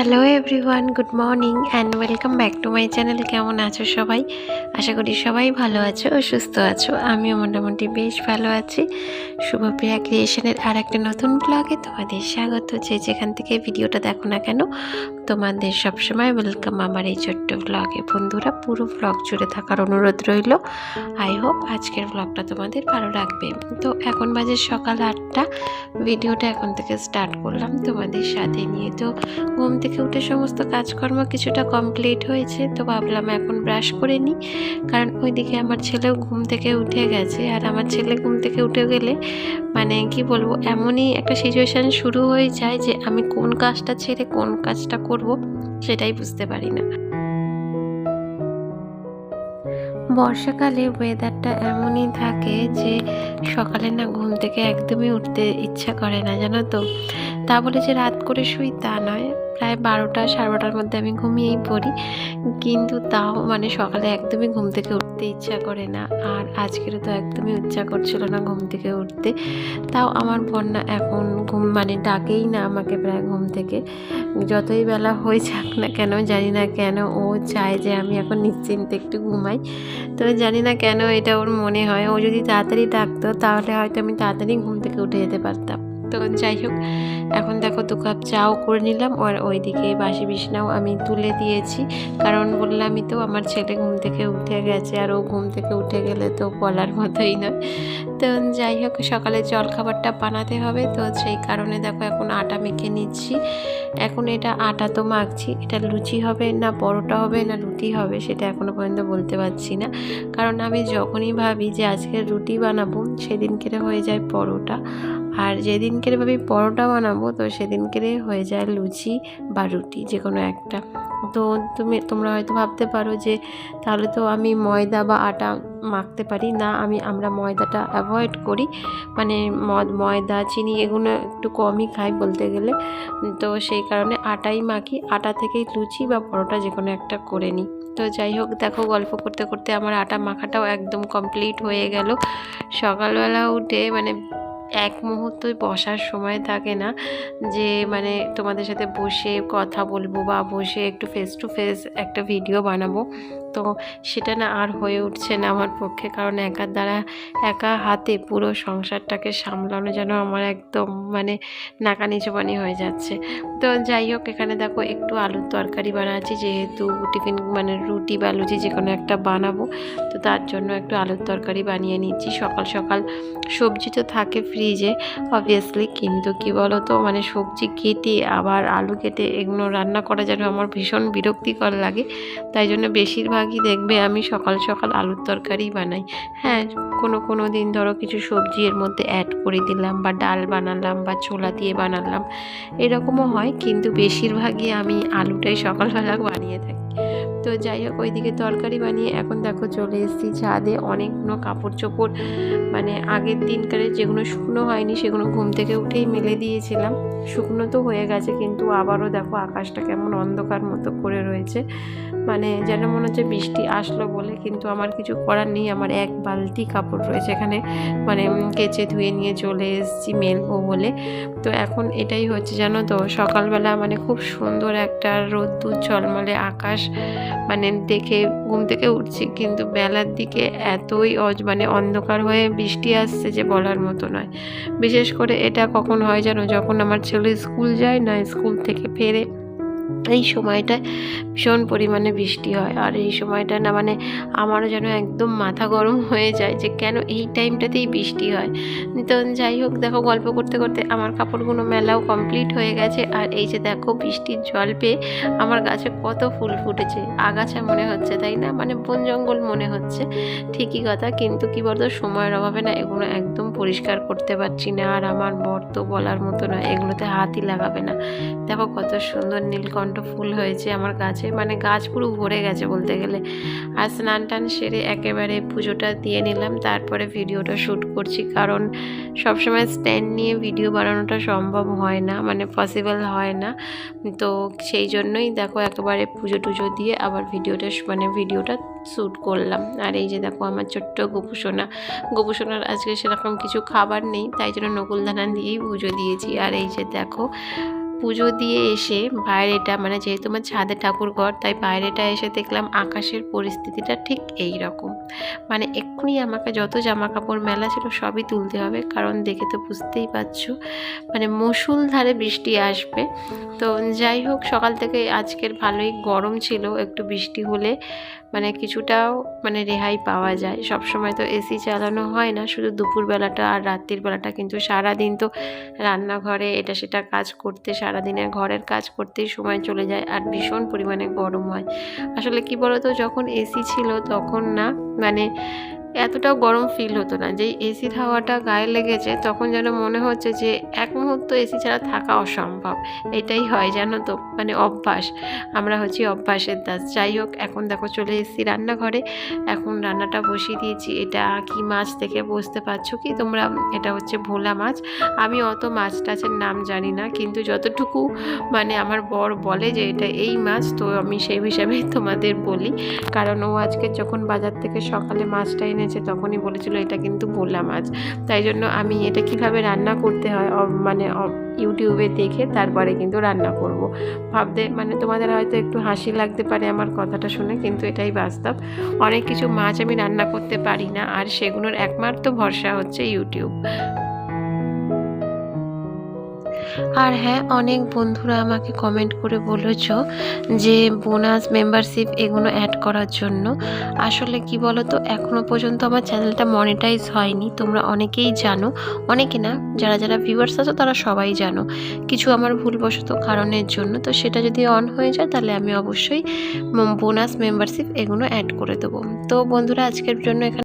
Hello everyone good morning and welcome back to my channel কেমন আছো সবাই? আশা করি সবাই ভালো আছো ও সুস্থ আছো। আমিও মোটামুটি বেশ ভালো আছি। শুভপ্রিয়া ক্রিয়েশনের আর একটা নতুন ব্লগে তোমাদের স্বাগত। যে যেখান থেকে ভিডিওটা দেখো না কেন তোমাদের সবসময় ওয়েলকাম আমার এই ছোট্ট ব্লগে বন্ধুরা, পুরো ব্লগ জুড়ে থাকার অনুরোধ রইল। আই হোপ আজকের ব্লগটা তোমাদের ভালো লাগবে। তো এখন বাজে সকাল আটটা। ভিডিওটা এখন থেকে স্টার্ট করলাম তোমাদের সাথে নিয়ে। তো ঘুম থেকে উঠে সমস্ত কাজকর্ম কিছুটা কমপ্লিট হয়েছে। তো ভাবলাম এখন ব্রাশ করে নিই। কারণ ওইদিকে আমার ছেলেও ঘুম থেকে উঠে গেছে। আর আমার ছেলে ঘুম থেকে উঠে গেলে মানে কি বলব, এমনই একটা সিচুয়েশান শুরু হয়ে যায় যে আমি কোন কাজটা ছেড়ে কোন কাজটা করব সেটাই বুঝতে পারি না। বর্ষাকালে ওয়েদারটা এমনই থাকে যে সকালে না ঘুম থেকে একদমই উঠতে ইচ্ছা করে না, জানো তো? তা বলে যে রাত করে শুই তা নয়, প্রায় বারোটা সাড়ে বারোটার মধ্যে আমি ঘুমিয়েই পড়ি। কিন্তু তাও মানে সকালে একদমই ঘুম থেকে উঠতে ইচ্ছা করে না। আর আজকেরও তো একদমই ইচ্ছা করছিল না ঘুম থেকে উঠতে। তাও আমার বন্যা এখন ঘুম মানে ডাকেই না আমাকে প্রায় ঘুম থেকে। যতই বেলা হয়ে যাক না কেন জানি না কেন ও চায় যে আমি এখন নিশ্চিন্তে একটু ঘুমাই। তো জানি না কেন এটা ওর মনে হয়। ও যদি তাড়াতাড়ি ডাকতো তাহলে হয়তো আমি তাড়াতাড়ি ঘুম থেকে উঠে যেতে পারতাম। তো যাই হোক, এখন দেখো দু কাপ চাও করে নিলাম আর ওইদিকে বাসি বিছনাও আমি তুলে দিয়েছি। কারণ বললামই তো, আমার ছেলে ঘুম থেকে উঠে গেছে আর ও ঘুম থেকে উঠে গেলে তো বলার মতোই নয়। তো যাই হোক, সকালে জল খাবারটা বানাতে হবে। তো সেই কারণে দেখো এখন আটা মেখে নিচ্ছি। এখন এটা আটা তো মাখছি, এটা লুচি হবে না, পরোটা হবে না, রুটি হবে সেটা এখনও পর্যন্ত বলতে পারছি না। কারণ আমি যখনই ভাবি যে আজকে রুটি বানাবো সেদিন কেটে হয়ে যায় পরোটা। আর যেদিনকে ভাবি পরোটা বানাবো, তো সেদিনকে হয়ে যায় লুচি বা রুটি যে কোনো একটা। তো তুমি, তোমরা হয়তো ভাবতে পারো যে, তাহলে তো আমি ময়দা বা আটা মাখতে পারি। না, আমি, আমরা ময়দাটা অ্যাভয়েড করি। মানে মদ, ময়দা, চিনি, এগুলো একটু কমই খাই বলতে গেলে। তো সেই কারণে আটাই মাখি। আটা থেকেই লুচি বা পরোটা যে কোনো একটা করে নিই। তো যাই হোক, দেখো, গল্প করতে করতে আমার আটা মাখাটাও একদম কমপ্লিট হয়ে গেল। সকালবেলা উঠে মানে এক মুহূর্তই বসার সময় থাকে না যে মানে তোমাদের সাথে বসে কথা বলব বা বসে একটু ফেস টু ফেস একটা ভিডিও বানাবো। তো সেটা না আর হয়ে উঠছে না আমার পক্ষে কারণ একার দ্বারা একা হাতে পুরো সংসারটাকে সামলানো যেন আমার একদম মানে নাকানি চোবানি হয়ে যাচ্ছে। তো যাই হোক, এখানে দেখো একটু আলুর তরকারি বানাচ্ছি, যেহেতু টিফিন মানে রুটি বা লুচি যে কোনো একটা বানাবো। তো তার জন্য একটু আলুর তরকারি বানিয়ে নিচ্ছি। সকাল সকাল সবজি তো থাকে ফ্রিজে অবভিয়াসলি কিন্তু কি বলো তো মানে সবজি কেটে আবার আলু কেটে এগুলো রান্না করা যেন আমার ভীষণ বিরক্তিকর লাগে। তাই জন্য বেশিরভাগই দেখবে আমি সকাল সকাল আলুর তরকারি বানাই। হ্যাঁ কোনো কোনো দিন ধরো কিছু সবজি এর মধ্যে অ্যাড করে দিলাম বা ডাল বানালাম বা ছোলা দিয়ে বানালাম, এরকমও হয়। কিন্তু বেশিরভাগই আমি আলুটাই সকালবেলা বানিয়ে থাকি। তো যাই হোক, ওইদিকে তরকারি বানিয়ে এখন দেখো চলে এসেছি ছাদে। অনেকগুলো কাপড় চোপড় মানে আগের দিনকারের যেগুলো শুকনো হয়নি সেগুলো ঘুম থেকে উঠেই মেলে দিয়েছিলাম। শুকনো তো হয়ে গেছে, কিন্তু আবারও দেখো আকাশটা কেমন অন্ধকার মতো করে রয়েছে। মানে যেন মনে হচ্ছে বৃষ্টি আসলো বলে, কিন্তু আমার কিছু করার নেই। আমার এক বালতি কাপড় রয়েছে এখানে মানে কেচে ধুয়ে নিয়ে চলে এসেছি মেলবো বলে। তো এখন এটাই হচ্ছে জানো তো সকালবেলা মানে খুব সুন্দর একটা রোদ্দুর ঝলমলে আকাশ মানে দেখে ঘুম থেকে উঠছি, কিন্তু বেলার দিকে এতই অজ মানে অন্ধকার হয়ে বৃষ্টি আসছে যে বলার মতো নয়। বিশেষ করে এটা কখন হয় জানো? যখন আমার ছেলে স্কুল যায় না, স্কুল থেকে ফেরে এই সময়টায় ভীষণ পরিমাণে বৃষ্টি হয়। আর এই সময়টা না মানে আমারও যেন একদম মাথা গরম হয়ে যায় যে কেন এই টাইমটাতেই বৃষ্টি হয়। তো যাই হোক, দেখো গল্প করতে করতে আমার কাপড়গুলো মেলাও কমপ্লিট হয়ে গেছে। আর এই যে দেখো বৃষ্টির জল পেয়ে আমার গাছে কত ফুল ফুটেছে। আগাছা মনে হচ্ছে, তাই না? মানে বন জঙ্গল মনে হচ্ছে। ঠিকই কথা, কিন্তু কি বলতো, সময়ের অভাবে না এগুলো একদম পরিষ্কার করতে পারছি না। আর আমার বর তো বলার মতো না এগুলোতে হাতই লাগাবে না। দেখো কত সুন্দর নীলকণ্ঠ ফুল হয়েছে আমার গাছে। মানে গাছ পুরো ভরে গেছে বলতে গেলে। আর স্নান টান সেরে একেবারে পুজোটা দিয়ে নিলাম। তারপরে ভিডিওটা শ্যুট করছি কারণ সবসময় স্ট্যান্ড নিয়ে ভিডিও বানানোটা সম্ভব হয় না মানে পসিবল হয় না। তো সেই জন্যই দেখো একেবারে পুজো টুজো দিয়ে আবার ভিডিওটা মানে ভিডিওটা শ্যুট করলাম। আর এই যে দেখো আমার ছোট্ট গোপুসোনা। গোপুসোনার আজকে সেরকম কিছু খাবার নেই, তাই জন্য নকুলদানা দিয়েই পুজো দিয়েছি। আর এই যে দেখো পুজো দিয়ে এসে বাইরেটা মানে যেহেতু আমার ছাদে ঠাকুর ঘর তাই বাইরেটা এসে দেখলাম আকাশের পরিস্থিতিটা ঠিক এই রকম মানে এক্ষুনি আমাকে যত জামা কাপড় মেলা ছিল সবই তুলতে হবে, কারণ দেখে তো বুঝতেই পারছ। মানে মুসুলধারে বৃষ্টি আসবে। তো যাই হোক, সকাল থেকে আজকের ভালোই গরম ছিল, একটু বৃষ্টি হলে মানে কিছুটাও মানে রেহাই পাওয়া যায়। সব সময় তো এসি চালানো হয় না, শুধু দুপুরবেলাটা আর রাত্রির বেলাটা। কিন্তু সারাদিন তো রান্নাঘরে এটা সেটা কাজ করতে সারাদিনের ঘরের কাজ করতেই সময় চলে যায় আর ভীষণ পরিমাণে গরম হয়। আসলে কি বলতো, যখন এসি ছিল তখন না মানে এতটাও গরম ফিল হতো না। যেই এসির হাওয়াটা গায়ে লেগেছে, তখন যেন মনে হচ্ছে যে এক মুহূর্ত এসি ছাড়া থাকা অসম্ভব। এটাই হয় জানো তো মানে অভ্যাস। আমরা হচ্ছি অভ্যাসের দাস। যাই হোক, এখন দেখো চলে এসেছি রান্নাঘরে। এখন রান্নাটা বসিয়ে দিয়েছি। এটা কি মাছ দেখে বুঝতে পারছ কি? তোমরা, এটা হচ্ছে ভোলা মাছ। আমি অত মাছ টাছের নাম জানি না, কিন্তু যতটুকু মানে আমার বর বলে যে এটা এই মাছ, তো আমি সেই হিসাবেই তোমাদের বলি। কারণ ও আজকে যখন বাজার থেকে সকালে মাছটা এনেছে তখনই বলেছিল, এটা কিন্তু ভোলা মাছ। তাই জন্য আমি এটা কীভাবে রান্না করতে হয় মানে ইউটিউবে দেখে তারপরে কিন্তু রান্না করব। ভাবতে মানে তোমাদের হয়তো একটু হাসি লাগতে পারে আমার কথাটা শুনে, কিন্তু এটাই বাস্তব। অনেক কিছু মাছ আমি রান্না করতে পারি না, আর সেগুলোর একমাত্র ভরসা হচ্ছে ইউটিউব। আর হ্যাঁ অনেক বন্ধুরা আমাকে কমেন্ট করে বলেছ যে বোনাস মেম্বারশিপ এগুলো অ্যাড করার জন্য। আসলে কি বলো তো এখনও পর্যন্ত আমার চ্যানেলটা মনিটাইজ হয়নি। তোমরা অনেকেই জানো, অনেকে না, যারা যারা ভিউয়ার্স আছো তারা সবাই জানো কিছু আমার ভুলবশত কারণের জন্য। তো সেটা যদি অন হয়ে যায় তাহলে আমি অবশ্যই বোনাস মেম্বারশিপ এগুলো অ্যাড করে দেবো। তো বন্ধুরা, আজকের জন্য এখানে